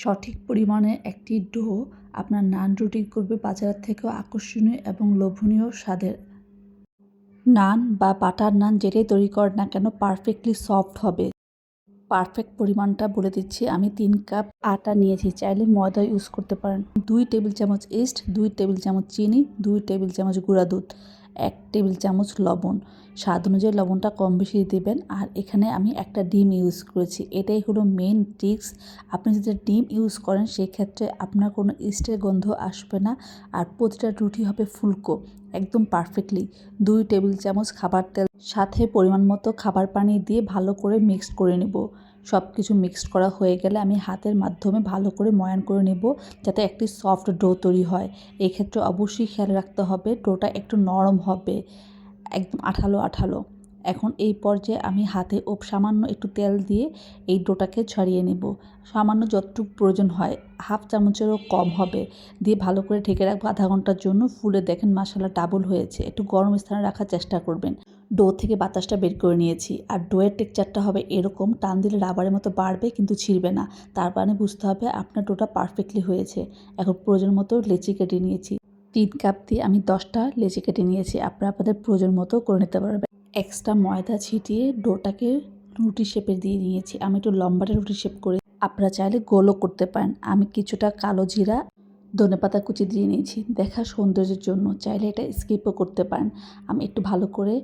সঠিক পরিমাণে একটি ডো আপনার নান রুটি করবে বাজারের থেকেও আকর্ষণীয় এবং লোভনীয় স্বাদের। নান বা বাটার নান যেটাই তৈরি করেন না কেন পারফেক্টলি সফট হবে। পারফেক্ট পরিমাণটা বলে দিচ্ছি, আমি তিন কাপ আটা নিয়েছি, চাইলে ময়দা ইউজ করতে পারেন। দুই টেবিল চামচ ইস্ট দুই টেবিল চামচ চিনি, দুই টেবিল চামচ গুঁড়া দুধ। এক টেবিল চামচ লবণ। স্বাদ অনুযায়ী লবণটা কম বেশি দেবেন। আর এখানে আমি একটা ডিম ইউজ করেছি। এটাই হলো মেন ট্রিক্স আপনি যদি ডিম ইউজ করেন, সেক্ষেত্রে আপনার কোনো ইস্টের গন্ধ আসবে না। আর প্রতিটা রুটি হবে ফুলকো, একদম পারফেক্টলি দুই টেবিল চামচ খাবার তেল, সাথে পরিমাণ মতো খাবার পানি দিয়ে ভালো করে মিক্সড করে নেব। সব কিছু মিক্সড করা হয়ে গেলে আমি হাতের মাধ্যমে ভালো করে ময়ান করে নেব যাতে একটি সফট ডো তৈরি হয়। এক্ষেত্রে অবশ্যই খেয়াল রাখতে হবে ডোটা একটু নরম হবে, একদম আঠালো আঠালো। এখন এই পর্যায়ে আমি হাতে ও সামান্য একটু তেল দিয়ে এই ডোটাকে ছড়িয়ে নেব। সামান্য যতটুকু প্রয়োজন হয়, হাফ চামচেরও কম হবে। দিয়ে ভালো করে ঢেকে রাখব আধা ঘণ্টার জন্য। ফুলে দেখেন মশালা ডাবল হয়েছে। একটু গরম স্থানে রাখার চেষ্টা করবেন। ডো থেকে বাতাসটা বের করে নিয়েছি। আর ডোয়ের টেক্সচারটা হবে এরকম। টান দিলে রাবারের মতো বাড়বে কিন্তু ছিঁড়বে না। তার মানে বুঝতে হবে আপনার ডোটা পারফেক্টলি হয়েছে। এখন প্রয়োজন মতো লেচি কেটে নিয়েছি। তিন কাপ দিয়ে আমি দশটা লেচি কেটে নিয়েছি। আপনারা আপনাদের প্রয়োজন মতো করে নিতে পারবেন। এক্সট্রা ময়দা ছিটিয়ে ডোটাকে রুটি শেপের দিয়ে নিয়েছি আমি একটু লম্বাটা রুটি শেপ করে আপনারা চাইলে গোলও করতে পারেন। আমি কিছুটা কালো জিরা ধনেপাতা কুচি দিয়ে নিয়েছি। দেখা সৌন্দর্যের জন্য চাইলে এটা স্কিপও করতে পারেন। আমি একটু ভালো করে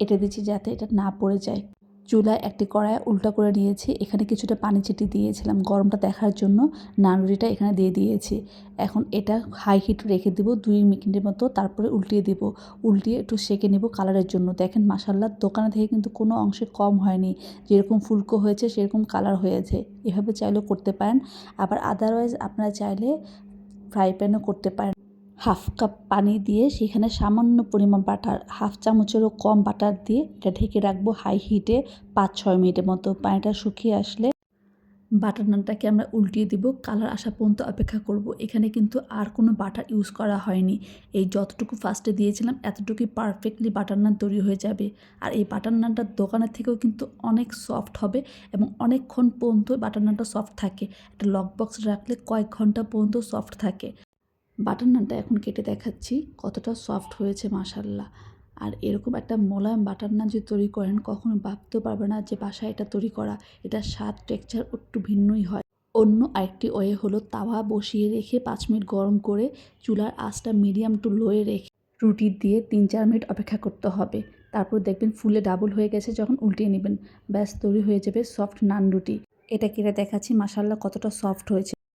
এটা দিচ্ছি যাতে এটা না পড়ে যায়। চুলায় একটি কড়াই উল্টা করে নিয়েছি। এখানে কিছুটা পানি চিটি দিয়েছিলাম। গরমটা দেখার জন্য নানরুটিটা এখানে দিয়ে দিয়েছি। এখন এটা হাই হিট রেখে দিব। দুই মিনিটের মতো তারপরে উল্টিয়ে দিব। উল্টিয়ে একটু সেকে নেব কালারের জন্য। দেখেন মাসাল্লাহ দোকানে থেকে কিন্তু কোনো অংশে কম হয়নি। যেরকম ফুলকো হয়েছে, সেরকম কালার হয়েছে। এভাবে চাইলেও করতে পারেন। আবার আদারওয়াইজ আপনারা চাইলে ফ্রাই প্যানও করতে পারেন। হাফ কাপ পানি দিয়ে সেখানে সামান্য পরিমাণ বাটার, হাফ চামচেরও কম বাটার দিয়ে এটা ঢেকে রাখব হাই হিটে পাঁচ ছয় মিনিটের মতো। পানিটা শুকিয়ে আসলে বাটার নানটাকে আমরা উল্টিয়ে দিব। কালার আসা পর্যন্ত অপেক্ষা করব। এখানে কিন্তু আর কোনো বাটার ইউজ করা হয়নি। এই যতটুকু ফার্স্টে দিয়েছিলাম, এতটুকুই পারফেক্টলি বাটার নান তৈরি হয়ে যাবে। আর এই বাটার নানটা দোকানের থেকেও কিন্তু অনেক সফট হবে এবং অনেকক্ষণ পর্যন্ত বাটার নানটা সফট থাকে। একটা লক বক্স রাখলে কয়েক ঘণ্টা পর্যন্ত সফট থাকে। বাটার নানটা এখন কেটে দেখাচ্ছি, কতটা সফট হয়েছে মাসাল্লাহ আর এরকম একটা মোলায়েম বাটার নান যদি তৈরি করেন, কখনো ভাবতেও পারবে না যে বাসায় এটা তৈরি করা এটা স্বাদ টেক্সচার একটু ভিন্নই হয়। অন্য আরেকটি ওয়ে হলো তাওয়া বসিয়ে রেখে পাঁচ মিনিট গরম করে চুলার আঁচটা মিডিয়াম টু লোয়ে রেখে রুটি দিয়ে তিন চার মিনিট অপেক্ষা করতে হবে। তারপর দেখবেন ফুলে ডাবল হয়ে গেছে যখন উল্টিয়ে নেবেন। ব্যাস, তৈরি হয়ে যাবে সফট নান রুটি। এটা কেটে দেখাচ্ছি মাসাল্লাহ কতটা সফট হয়েছে।